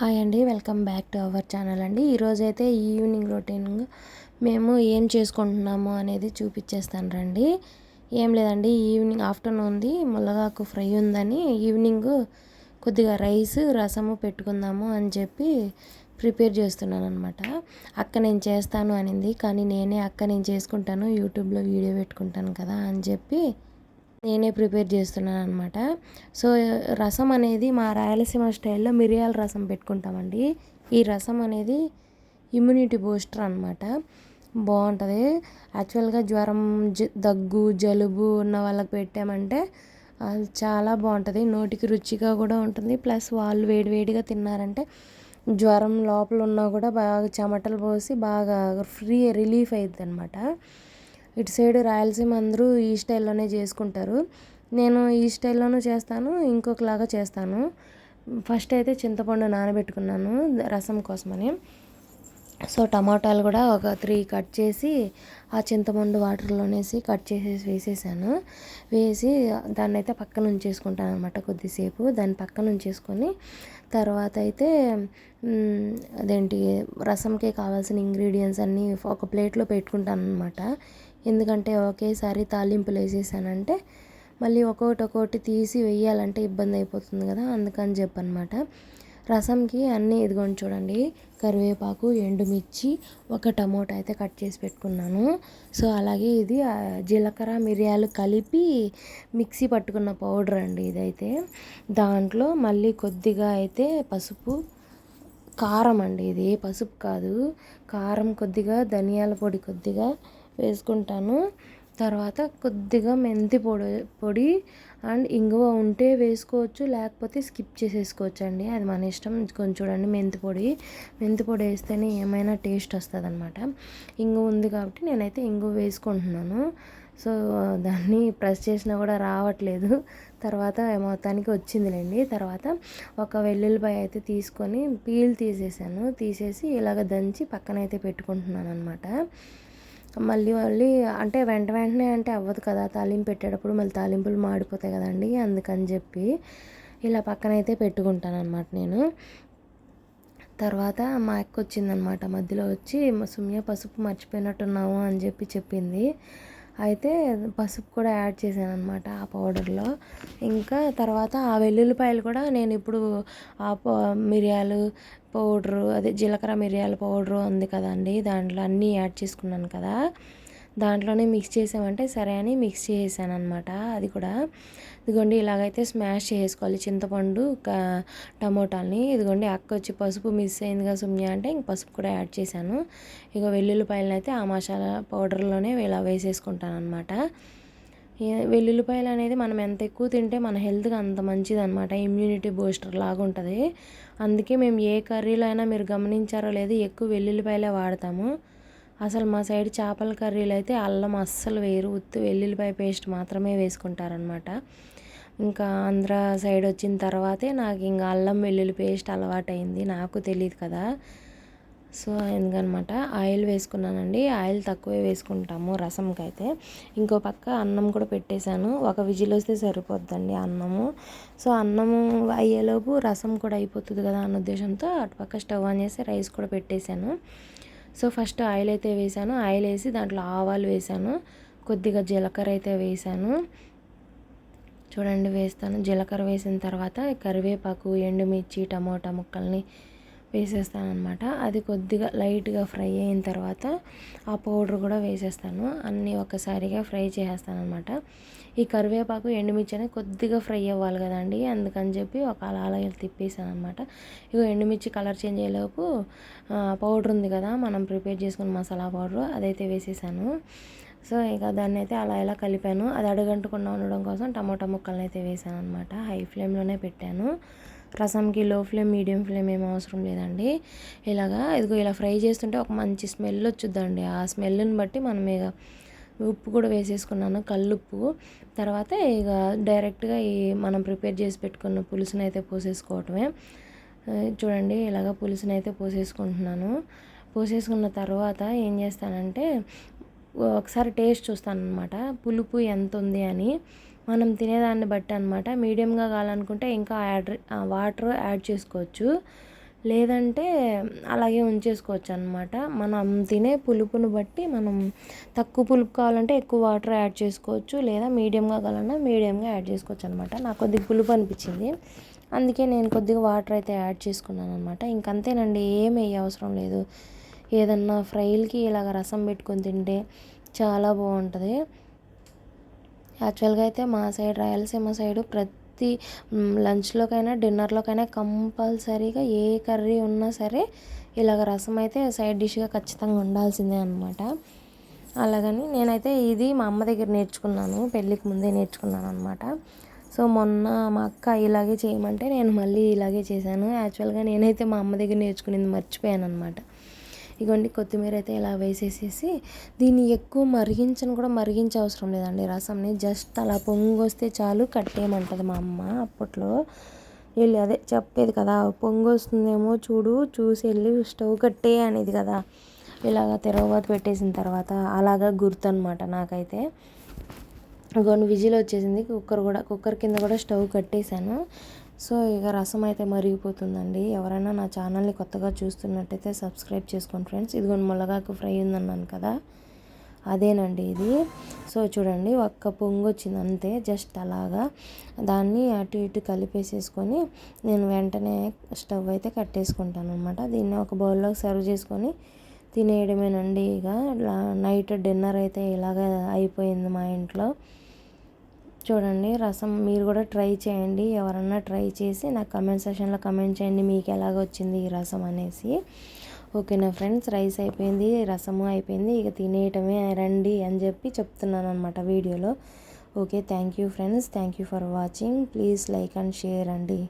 Hi అండి welcome back to our channel అండి. ఈరోజు అయితే ఈవినింగ్ రొటీన్ మేము ఏం చేసుకుంటున్నాము అనేది చూపించేస్తాను రండి. ఏం లేదండి ఈవినింగ్ ఆఫ్టర్నూన్ది ములగాకు ఫ్రై ఉందని ఈవినింగ్ కొద్దిగా రైస్ రసము పెట్టుకుందాము అని చెప్పి ప్రిపేర్ చేస్తున్నాను అనమాట అక్క నేను చేస్తాను అనింది కానీ నేనే అక్క నేను చేసుకుంటాను యూట్యూబ్లో వీడియో పెట్టుకుంటాను కదా అని చెప్పి నేనే ప్రిపేర్ చేస్తున్నాను అనమాట సో రసం అనేది మా రాయలసీమ స్టైల్లో మిరియాల రసం పెట్టుకుంటామండి. ఈ రసం అనేది ఇమ్యూనిటీ బూస్టర్ అనమాట బాగుంటుంది. యాక్చువల్గా జ్వరం దగ్గు జలుబు ఉన్న వాళ్ళకి పెట్టామంటే అది చాలా బాగుంటుంది. నోటికి రుచిగా కూడా ఉంటుంది. ప్లస్ వాళ్ళు వేడివేడిగా తిన్నారంటే జ్వరం లోపల ఉన్నా కూడా బాగా చెమటలు పోసి బాగా ఫ్రీ రిలీఫ్ అవుతుంది అనమాట ఇటు సైడ్ రాయలసీమ అందరూ ఈ స్టైల్లోనే చేసుకుంటారు. నేను ఈ స్టైల్లోనూ చేస్తాను ఇంకొకలాగా చేస్తాను. ఫస్ట్ అయితే చింతపండు నానబెట్టుకున్నాను రసం కోసమని. సో టమాటాలు కూడా ఒక త్రీ కట్ చేసి ఆ చింతపండు వాటర్లోనేసి కట్ చేసేసి వేసేసాను. వేసి దాన్ని అయితే పక్కన ఉంచేసుకుంటాను అనమాట కొద్దిసేపు. దాన్ని పక్కన ఉంచేసుకొని తర్వాత అయితే అదేంటి రసంకి కావాల్సిన ఇంగ్రీడియంట్స్ అన్నీ ఒక ప్లేట్లో పెట్టుకుంటాను అనమాట ఎందుకంటే ఒకేసారి తాలింపులు వేసేసానంటే మళ్ళీ ఒక్కొక్కటి ఒక్కొక్కటి తీసి వేయాలంటే ఇబ్బంది అయిపోతుంది కదా అందుకని చెప్పనమాట రసంకి అన్నీ ఇదిగోండి చూడండి. కరివేపాకు ఎండుమిర్చి ఒక టమోటా అయితే కట్ చేసి పెట్టుకున్నాను. సో అలాగే ఇది జీలకర్ర మిరియాలు కలిపి మిక్సీ పట్టుకున్న పౌడర్ అండి ఇదైతే. దాంట్లో మళ్ళీ కొద్దిగా అయితే పసుపు కారం అండి ఇది. పసుపు కాదు. కారం కొద్దిగా ధనియాల పొడి కొద్దిగా వేసుకుంటాను. తర్వాత కొద్దిగా మెంతి పొడి పొడి అండ్ ఇంగువ ఉంటే వేసుకోవచ్చు లేకపోతే స్కిప్ చేసేసుకోవచ్చు అండి అది మన ఇష్టం. కొంచెం చూడండి మెంతి పొడి. మెంతి పొడి వేస్తేనే ఏమైనా టేస్ట్ వస్తుంది అనమాట ఇంగువ ఉంది కాబట్టి నేనైతే ఇంగువ వేసుకుంటున్నాను. సో దాన్ని ప్రెస్ చేసినా కూడా రావట్లేదు. తర్వాత మొత్తానికి వచ్చిందిలేండి. తర్వాత ఒక వెల్లుల్లిపాయ అయితే తీసుకొని పీల్ తీసేసాను. తీసేసి ఇలాగ దంచి పక్కనైతే పెట్టుకుంటున్నాను అనమాట మళ్ళీ మళ్ళీ అంటే వెంట వెంటనే అంటే అవ్వదు కదా తాలింపు పెట్టేటప్పుడు మళ్ళీ తాలింపులు మాడిపోతాయి కదండి అందుకని చెప్పి ఇలా పక్కనైతే పెట్టుకుంటాను అనమాట నేను. తర్వాత మా అక్క వచ్చిందనమాట మధ్యలో వచ్చి సుమ్య పసుపు మర్చిపోయినట్టున్నావు అని చెప్పి చెప్పింది. అయితే పసుపు కూడా యాడ్ చేశాను అనమాట ఆ పౌడర్లో. ఇంకా తర్వాత ఆ వెల్లుల్లిపాయలు కూడా నేను ఇప్పుడు ఆ మిరియాలు పౌడరు అదే జీలకర్ర మిరియాల పౌడరు ఉంది కదండి దాంట్లో అన్నీ యాడ్ చేసుకున్నాను కదా. దాంట్లోనే మిక్స్ చేసామంటే సరే అని మిక్స్ చేసాను అనమాట అది కూడా ఇదిగోండి ఇలాగైతే స్మాష్ చేసుకోవాలి. చింతపండు టమోటాలని. ఇదిగోండి అక్క వచ్చి పసుపు మిస్ అయిందిగా సుమ్య అంటే ఇంక పసుపు కూడా యాడ్ చేశాను. ఇక వెల్లుల్లిపాయలను అయితే ఆ మసాలా పౌడర్లోనే ఇలా వేసేసుకుంటాను అనమాట వెల్లుల్లిపాయలు అనేది మనం ఎంత ఎక్కువ తింటే మన హెల్త్కి అంత మంచిది అనమాట ఇమ్యూనిటీ బూస్టర్ లాగా ఉంటుంది. అందుకే మేము ఏ కర్రీలో అయినా మీరు గమనించారో లేదు ఎక్కువ వెల్లుల్లిపాయలే వాడతాము. అసలు మా సైడ్ చేపల కర్రీలు అయితే అల్లం అస్సలు వేరు. ఉత్తు వెల్లుల్లిపాయ పేస్ట్ మాత్రమే వేసుకుంటారనమాట ఇంకా ఆంధ్ర సైడ్ వచ్చిన తర్వాతే నాకు ఇంకా అల్లం వెల్లుల్లి పేస్ట్ అలవాటైంది. నాకు తెలియదు కదా. సో ఎందుకనమాట ఆయిల్ వేసుకున్నానండి. ఆయిల్ తక్కువే వేసుకుంటాము రసంకి అయితే ఇంకో పక్క అన్నం కూడా పెట్టేశాను. ఒక విజిల్ వస్తే సరిపోద్దండి అన్నము. సో అన్నము అయ్యేలోపు రసం కూడా అయిపోతుంది కదా అన్న ఉద్దేశంతో అటుపక్క స్టవ్ ఆన్ చేసి రైస్ కూడా పెట్టేశాను. సో ఫస్ట్ ఆయిల్ అయితే వేసాను. ఆయిల్ వేసి దాంట్లో ఆవాలు వేసాను. కొద్దిగా జీలకర్ర అయితే వేసాను. చూడండి వేస్తాను. జీలకర్ర వేసిన తర్వాత కరివేపాకు ఎండుమిర్చి టమోటా ముక్కల్ని వేసేస్తాను అనమాట అది కొద్దిగా లైట్గా ఫ్రై అయిన తర్వాత ఆ పౌడర్ కూడా వేసేస్తాను. అన్నీ ఒకసారిగా ఫ్రై చేసేస్తాను అనమాట ఈ కరివేపాకు ఎండుమిర్చి అనేది కొద్దిగా ఫ్రై అవ్వాలి కదండి. అందుకని చెప్పి ఒక అలా అలా తిప్పేసాను అనమాట ఇక ఎండుమిర్చి కలర్ చేంజ్ అయ్యేలోపు పౌడర్ ఉంది కదా మనం ప్రిపేర్ చేసుకున్న మసాలా పౌడర్ అదైతే వేసేసాను. సో ఇక దాన్ని అయితే అలా ఇలా కలిపాను. అది అడగంటకుండా ఉండడం కోసం టమాటా ముక్కలను అయితే వేసాను అనమాట హై ఫ్లేమ్లోనే పెట్టాను. రసంకి లో ఫ్లేమ్ మీడియం ఫ్లేమ్ ఏం అవసరం లేదండి. ఇలాగా ఇదిగో ఇలా ఫ్రై చేస్తుంటే ఒక మంచి స్మెల్ వచ్చుద్దండి. ఆ స్మెల్ని బట్టి మనం ఇక ఉప్పు కూడా వేసేసుకున్నాను కల్లుప్పు. తర్వాత ఇక డైరెక్ట్గా ఈ మనం ప్రిపేర్ చేసి పెట్టుకున్న పులుసుని అయితే పోసేసుకోవటమే చూడండి ఇలాగ పులుసుని అయితే పోసేసుకుంటున్నాను. పోసేసుకున్న తర్వాత ఏం చేస్తానంటే ఒకసారి టేస్ట్ చూస్తాను అనమాట పులుపు ఎంత ఉంది అని. మనం తినేదాన్ని బట్టి అనమాట మీడియంగా కావాలనుకుంటే ఇంకా యాడ్ వాటర్ యాడ్ చేసుకోవచ్చు. లేదంటే అలాగే ఉంచేసుకోవచ్చు అనమాట మనం తినే పులుపును బట్టి మనం తక్కువ పులుపు కావాలంటే ఎక్కువ వాటర్ యాడ్ చేసుకోవచ్చు. లేదా మీడియంగా కావాలన్నా మీడియంగా యాడ్ చేసుకోవచ్చు అనమాట నాకు కొద్దిగా పులుపు అనిపించింది. అందుకే నేను కొద్దిగా వాటర్ అయితే యాడ్ చేసుకున్నాను అనమాట ఇంకంతేనండి ఏం వేయ అవసరం లేదు. ఏదన్నా ఫ్రైలకి ఇలాగ రసం పెట్టుకొని తింటే చాలా బాగుంటుంది. యాక్చువల్గా అయితే మా సైడ్ రాయలసీమ సైడు ప్రతి లంచ్లోకైనా డిన్నర్లోకైనా కంపల్సరీగా ఏ కర్రీ ఉన్నా సరే ఇలాగ రసం అయితే సైడ్ డిష్గా ఖచ్చితంగా ఉండాల్సిందే అనమాట అలాగని నేనైతే ఇది మా అమ్మ దగ్గర నేర్చుకున్నాను పెళ్ళికి ముందే నేర్చుకున్నాను అనమాట సో మొన్న మా అక్క ఇలాగే చేయమంటే నేను మళ్ళీ ఇలాగే చేశాను. యాక్చువల్గా నేనైతే మా అమ్మ దగ్గర నేర్చుకునేది మర్చిపోయాను అనమాట ఇగోండి కొత్తిమీర అయితే ఇలా వేసేసేసి దీన్ని ఎక్కువ మరిగించని కూడా మరిగించే అవసరం లేదండి రసంని. జస్ట్ అలా పొంగొస్తే చాలు కట్టేయమంటుంది మా అమ్మ అప్పట్లో. వెళ్ళి అదే చెప్పేది కదా పొంగొస్తుందేమో చూడు చూసి వెళ్ళి స్టవ్ కట్టే అనేది కదా. ఇలాగ తిరగబాత పెట్టేసిన తర్వాత అలాగా గుర్తు అనమాట నాకైతే. కొన్ని విజిల్ వచ్చేసింది కుక్కర్ కూడా కుక్కర్ కింద కూడా స్టవ్ కట్టేశాను. సో ఇక రసం అయితే మరిగిపోతుందండి. ఎవరైనా నా ఛానల్ని కొత్తగా చూస్తున్నట్టయితే సబ్స్క్రైబ్ చేసుకోండి ఫ్రెండ్స్. ఇదిగోండి మునగాకు ఫ్రై ఉందన్నాను కదా. అదేనండి ఇది. సో చూడండి ఒక్క పొంగు వచ్చింది అంతే జస్ట్ అలాగా. దాన్ని అటు ఇటు కలిపేసేసుకొని నేను వెంటనే స్టవ్ అయితే కట్టేసుకుంటాను అనమాట దీన్ని ఒక బౌల్లోకి సర్వ్ చేసుకొని తినేయడమేనండి ఇక. నైట్ డిన్నర్ అయితే ఇలాగ అయిపోయింది మా ఇంట్లో. చూడండి రసం మీరు కూడా ట్రై చేయండి. ఎవరన్నా ట్రై చేసి నాకు కమెంట్ సెషన్లో కమెంట్ చేయండి మీకు ఎలాగ వచ్చింది ఈ రసం అనేసి. ఓకేనా ఫ్రెండ్స్? రైస్ అయిపోయింది రసము అయిపోయింది. ఇక తినేయటమే రండి అని చెప్పి చెప్తున్నాను అనమాట వీడియోలో. Okay thank you friends. Thank you for watching. Please like and share అండి.